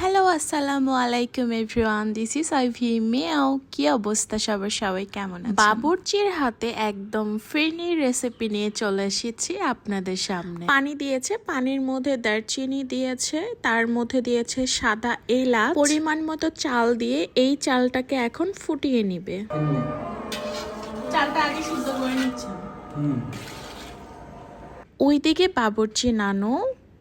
Hello আসসালামু আলাইকুম everyone this is Ivy Meow কি অবস্থা সবার? সবাই কেমন আছে বাবুর্চির হাতে একদম ফিরনি রেসিপি নিয়ে চলে এসেছি আপনাদের সামনে। পানি দিয়েছে পানির মধ্যে দারচিনি দিয়েছে তার মধ্যে দিয়েছে সাদা এলাচ। পরিমাণ মতো চাল দিয়ে এই চালটাকে এখন ফুটিয়ে নিবে। চালটা আগে সিদ্ধ করে নিচ্ছে ওইদিকে বাবুর্চি নানু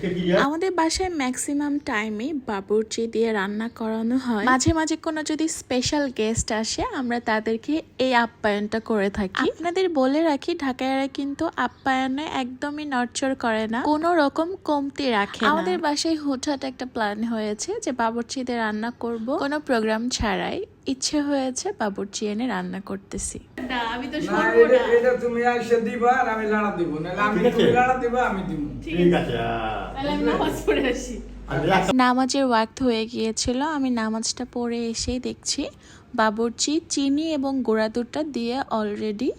আমাদের বাসায় ম্যাক্সিমাম টাইমে বাবুর্চি দিয়ে রান্না করানো হয়। মাঝে মাঝে কোনো যদি স্পেশাল গেস্ট আসে আমরা তাদেরকে এই আপ্যায়নটা করে থাকি। আপনাদের বলে রাখি ঢাকায়রা কিন্তু আপ্যায়নে একদমই নড়চড় করে না। কোনো রকম কমতি রাখে আমাদের বাসায় হুটহাট একটা প্ল্যান হয়েছে যে বাবুর্চি দিয়ে রান্না করব। কোনো প্রোগ্রাম ছাড়াই ইচ্ছে হয়েছে বাবুর্চি এনে রান্না করতেছি। আমি তো না এটা এটা তুমি আইসা দিবা আর আমি লাড়া দিব না আমি তুমি লাড়া দিবা আমি দিব। ঠিক আছে। আর রিল্যাক্স নামাজের ওয়াক্ত হয়ে গিয়েছিল আমি নামাজটা পড়ে এসেই দেখছি বাবুর্চি চিনি এবং গোড়া দুধটা দিয়ে অলরেডি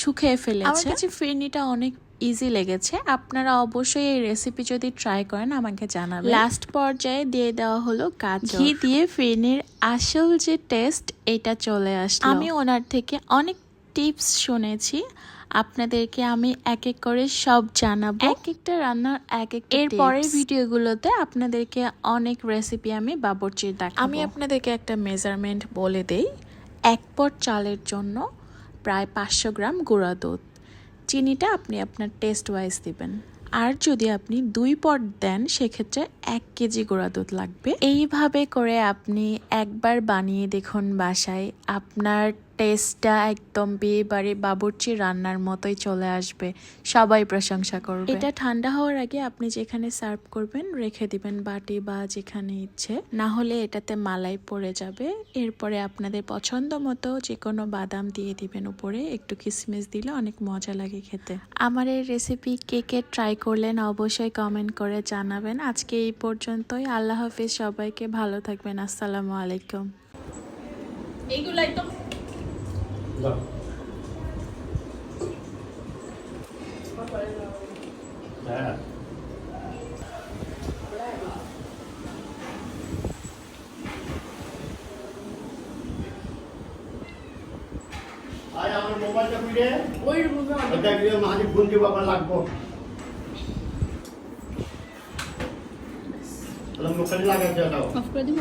শুকিয়ে ফেলেছে। আমার কাছে ফিরনিটা অনেক ইজি লেগেছে আপনারা অবশ্যই এই রেসিপি যদি ট্রাই করেন আমাকে জানাবেন। লাস্ট পর্যায়ে দিয়ে দেওয়া হলো গাজর। ঘি দিয়ে ফিরনির আসল যে টেস্ট এটা চলে আসলো। আমি ওনার থেকে অনেক টিপস শুনেছি। আপনাদেরকে আমি এক এক করে সব জানাব। এক একটা রান্নার এক এক এর পরের ভিডিওগুলোতে আপনাদেরকে অনেক রেসিপি আমি বাবরচির দেখাবো। আমি আপনাদেরকে একটা মেজারমেন্ট বলে দেই। এক পট চালের জন্য প্রায় পাঁচশো গ্রাম গুঁড়া দুধ। চিনিটা আপনি আপনার টেস্ট ওয়াইজ দিবেন। আর যদি আপনি দুই পট দেন সেক্ষেত্রে এক কেজি গুঁড়া দুধ লাগবে। এইভাবে করে আপনি একবার বানিয়ে দেখুন বাসায়। আপনার টেস্টটা একদম বিয়ে বাড়ি বাবুর্চি রান্নার মতোই চলে আসবে। সবাই প্রশংসা করবে। এটা ঠান্ডা হওয়ার আগে আপনি যেখানে সার্ভ করবেন রেখে দিবেন বাটি বা যেখানে ইচ্ছে। না হলে এটাতে মালাই পড়ে যাবে। এরপরে আপনাদের পছন্দ মতো যে কোনো বাদাম দিয়ে দিবেন উপরে। একটু কিসমিস দিলে অনেক মজা লাগে খেতে। আমার এই রেসিপি কে কে ট্রাই করলেন অবশ্যই কমেন্ট করে জানাবেন। আজকে এই পর্যন্তই। আল্লাহ হাফিজ। সবাইকে ভালো থাকবেন। আসসালামু আলাইকুম। এইগুলো একদম দাও হ্যাঁ আয় আমার মোবাইলটা ফিরে ওই রুমে ওটা গিয়ে মাঝে ফোন দিব আবার লাগবো তাহলে মোবাইল লাগাতে দাও অফ করে দিব